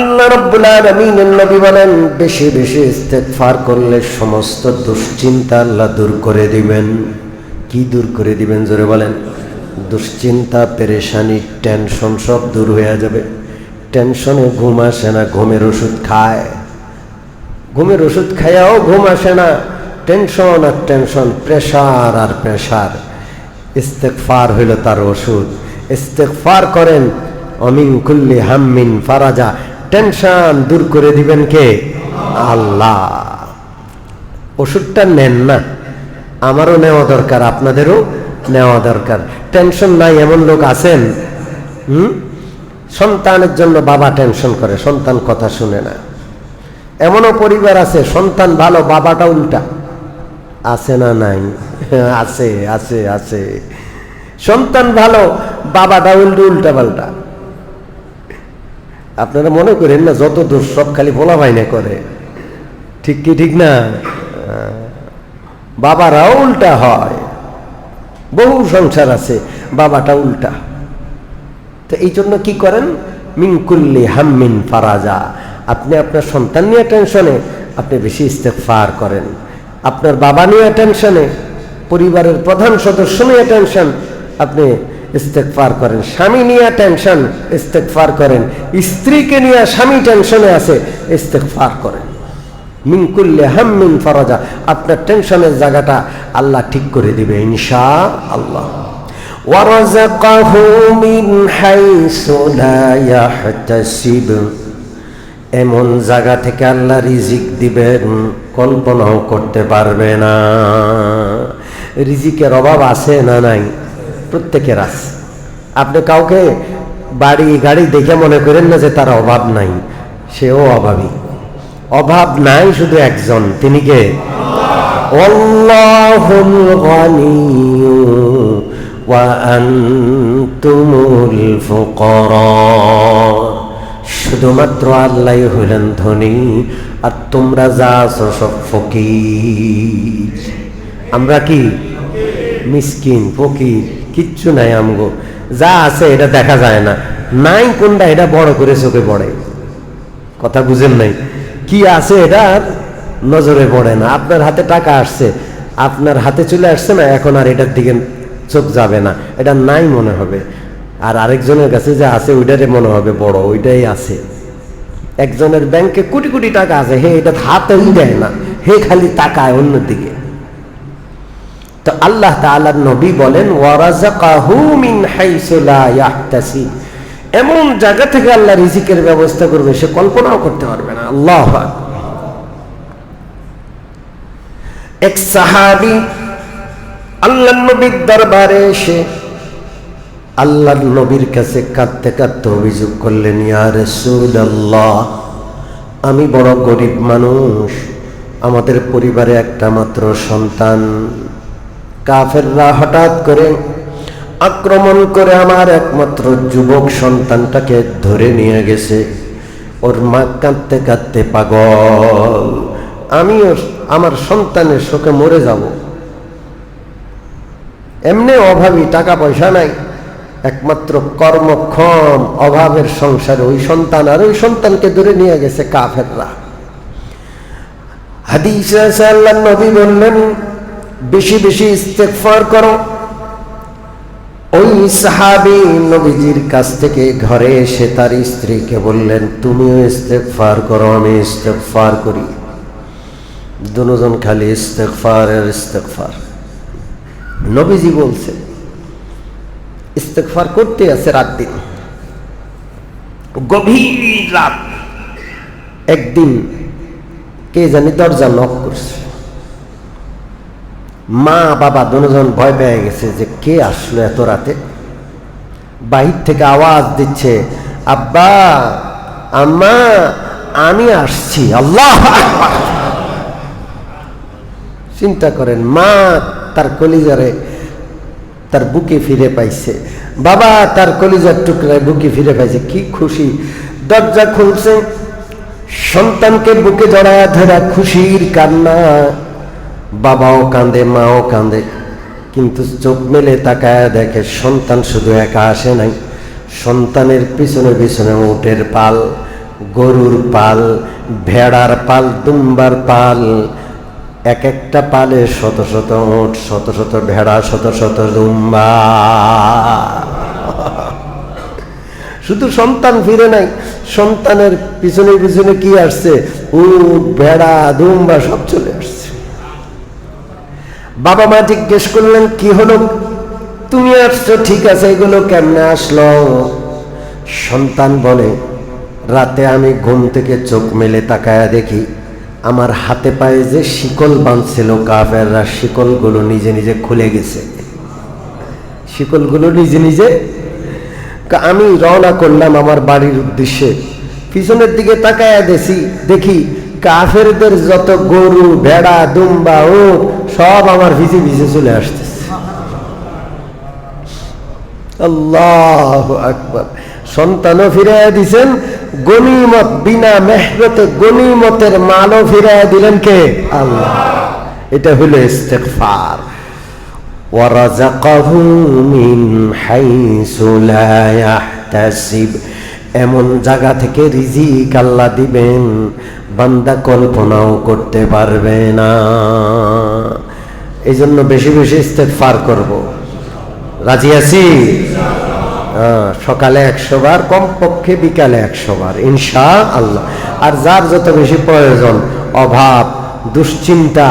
আল্লাহ রব্বুল বলেন, বেশি বেশি ইস্তেগফার করলে সমস্ত দুশ্চিন্তা আল্লাহ দূর করে দিবেন। কি দূর করে দিবেন জোরে বলেন? দুশ্চিন্তা, পেরেশানি, টেনশন সব দূর হয়ে যাবে। টেনশনে ঘুম আসে না, ঘুমের ওষুধ খায়। ঘুমের ওষুধ খায়াও ঘুম আসে না। টেনশন আর টেনশন, প্রেশার আর প্রেশার। ইস্তেকফার হইল তার ওষুধ। ইস্তেকফার করেন, অমিন কুল্লি হাম্মিন ফারাজা। টেনশন দূর করে দিবেন কে? আল্লাহ। ওষুধটা নেন না। আমারও নেওয়া দরকার, আপনাদেরও নেওয়া দরকার। টেনশন নাই, এমন লোক আছেন? হুম? সন্তানের জন্য বাবা টেনশন করে, সন্তান কথা শুনে না। এমনও পরিবার আছে, সন্তান ভালো, বাবাটা উল্টা। আছে না নাই? আছে আছে আছে। সন্তান ভালো, বাবাটা উল্টো, উল্টা পাল্টা। আপনারা মনে করেন না, যত দোষ সব খালি বলা বাইনে করে। ঠিক কি ঠিক না? বাবারাও উল্টা হয়। বহু সংসার আছে, বাবাটা উল্টা। তো এই জন্য কি করেন? মিনকুল্লি হাম্মিন ফারাজা। আপনি আপনার সন্তান নিয়ে টেনশনে, আপনি বেশি ইস্তেফার করেন। আপনার বাবা নিয়ে টেনশনে, পরিবারের প্রধান সদস্য নিয়ে টেনশন, আপনি ইস্তেকফার করেন স্বামী নিয়ে টেনশন ইস্তেকফার করেন স্ত্রীকে নিয়ে স্বামী টেনশনে আছে ইস্তেকফার করেন মিনকুল্লে হাম্মিন ফরজা আপনার টেনশনের জায়গাটা আল্লাহ ঠিক করে দিবে ইনশা আল্লাহ ورزقه من حيث لا يحتسب এমন জায়গা থেকে আল্লাহ রিজিক দিবেন কল্পনাও করতে পারবে না রিজিকের অভাব আছে না নাই প্রত্যেকের আছে। আপনি কাউকে বাড়ি, গাড়ি দেখে মনে করেন না যে তার অভাব নাই। সেও অভাবী। অভাব নাই শুধু একজন, তিনি কে? শুধুমাত্র আল্লাহ হইলেন ধনী, আর তোমরা যা আছো সব ফকির। আমরা কি? মিসকিন, ফকির। কিচ্ছু নাই আমগো। যা আছে এটা দেখা যায় না। নাই কোনটা, এটা বড় করে চোখে পড়ে। কথা বুঝেন নাই? কি আছে এটা নজরে পড়ে না। আপনার হাতে টাকা আসছে। আপনার হাতে চলে আসছে না, এখন আর এটার দিকে চোখ যাবে না। এটা নাই মনে হবে। আর আরেকজনের কাছে যে আছে, ওইটারে মনে হবে বড়, ওইটাই আছে। একজনের ব্যাংকে কোটি কোটি টাকা আছে, হে, এটা হাতেই দেয় না। হে, খালি তাকায় অন্যদিকে। তো আল্লাহ তাআলার নবী বলেন মিন এমন জায়গা থেকে আল্লাহ রিজিকের ব্যবস্থা করবে, সে কল্পনাও করতে পারবে না। আল্লাহ এক সাহাবী আল্লাহ নবীর দরবারে এসে আল্লাহর নবীর কাছে কাঁদতে কাঁদতে অভিযোগ করলেন রাসূলুল্লাহ, আমি বড় গরিব মানুষ। আমাদের পরিবারে একটা মাত্র সন্তান কাফেররা হঠাৎ করে আক্রমণ করে আমার একমাত্র যুবক সন্তানটাকে ধরে নিয়ে গেছে। ওর মা কাঁদতে কাঁদতে পাগল। আমিও আমার সন্তানের শোকে মরে যাব। এমনি অভাবী টাকা পয়সা নাই। একমাত্র কর্মক্ষম অভাবের সংসারে ওই সন্তান আর ওই সন্তানকে ধরে নিয়ে গেছে কাফেররা। হাদিস আল্লাহ নবী বললেন বেশি বেশি ইস্তেকফার করো। ওই সাহাবি নবীজির কাছ থেকে ঘরে এসে তার স্ত্রীকে বললেন তুমিও ইস্তেকফার করো আমি ইস্তেকফার করি। দুজন খালি ইস্তেকফার আর ইস্তেকফার নবীজি বলছে ইস্তেকফার করতে আছে রাত দিন। গভীর রাত। একদিন কে জানি দরজা নক করছে। মা, বাবা দুজন ভয় পেয়ে গেছে যে কে আসলো এত রাতে। বাহির থেকে আওয়াজ দিচ্ছে, আব্বা, আম্মা, আমি আসছি, আল্লাহ চিন্তা করেন, মা তার কলিজারে তার বুকে ফিরে পাইছে। বাবা তার কলিজার টুকরায় বুকে ফিরে পাইছে, কি খুশি, দরজা খুলছে, সন্তানকে বুকে জড়ায় ধরা খুশির কান্না। বাবাও কান্দে মাও কান্দে কিন্তু চোখ মেলে তাকায় দেখে সন্তান শুধু একা আসে নাই। সন্তানের পিছনে পিছনে উটের পাল, গরুর পাল, ভেড়ার পাল, দুম্বার পাল, এক একটা পালে শত শত উঠ শত শত ভেড়া, শত শত দুম্বা। শুধু সন্তান ফিরে নাই, সন্তানের পিছনে পিছনে কি আসছে? উট, ভেড়া, দুম্বা সব চলে আসছে। বাবা মা জিজ্ঞেস করলেন, কি হলো? তুমি আসছো, ঠিক আছে, এগুলো কেমনে আসলো? সন্তান বলে, রাতে আমি ঘুম থেকে চোখ মেলে তাকায়া দেখি, আমার হাতে পায়ে যে শিকল বাঁধছিল কাফেররা, শিকলগুলো নিজে নিজে খুলে গেছে। শিকলগুলো নিজে নিজে? আমি রওনা করলাম আমার বাড়ির উদ্দেশ্যে। পিছনের দিকে তাকায়া দেখি দেখি কাফেরদের যত গরু, ভেড়া, দুম্বা ও সব আমার ভিজে ভিজে চলে আসতেছে। আল্লাহ আকবর। সন্তানও ফিরাইয়া দিছেন, গনিমত বিনা মেহনতে গনিমতের মালও ফিরাইয়া দিলেন কে? আল্লাহ। এটা হলো ইস্তেকফার ওয়ারাজাকাহু মিন হাইসু লা ইয়াহতাসিব। এমন জায়গা থেকে রিজিক আল্লাহ দিবেন বান্দা কল্পনাও করতে পারবে না। এই জন্য বেশি বেশি ইস্তেগফার করব। রাজি আছি? হ্যাঁ, সকালে একশো বার কমপক্ষে বিকালে একশো বার ইনশা আল্লাহ আর যার যত বেশি প্রয়োজন অভাব দুশ্চিন্তা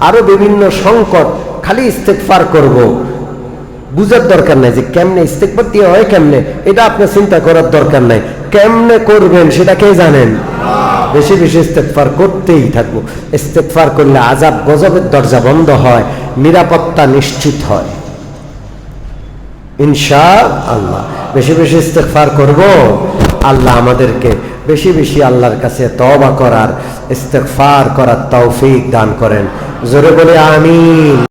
আরও বিভিন্ন সংকট খালি ইস্তেকফার করব। বুঝার দরকার নাই যে কেমনে ইস্তেকবার দিয়ে হয় কেমনে? এটা আপনার চিন্তা করার দরকার নাই। কেমনে করবেন সেটা কে জানেন? বেশি বেশি ইস্তেকফার করতেই থাকব। ইস্তেকফার করলে আজাব গজবের দরজা বন্ধ হয়, নিরাপত্তা নিশ্চিত হয়। ইনশা আল্লাহ বেশি বেশি ইস্তেগফার করব, আল্লাহ আমাদেরকে বেশি বেশি আল্লাহর কাছে তওবা করার, ইস্তেগফার করার তৌফিক দান করেন। জোরে বলে, আমিন।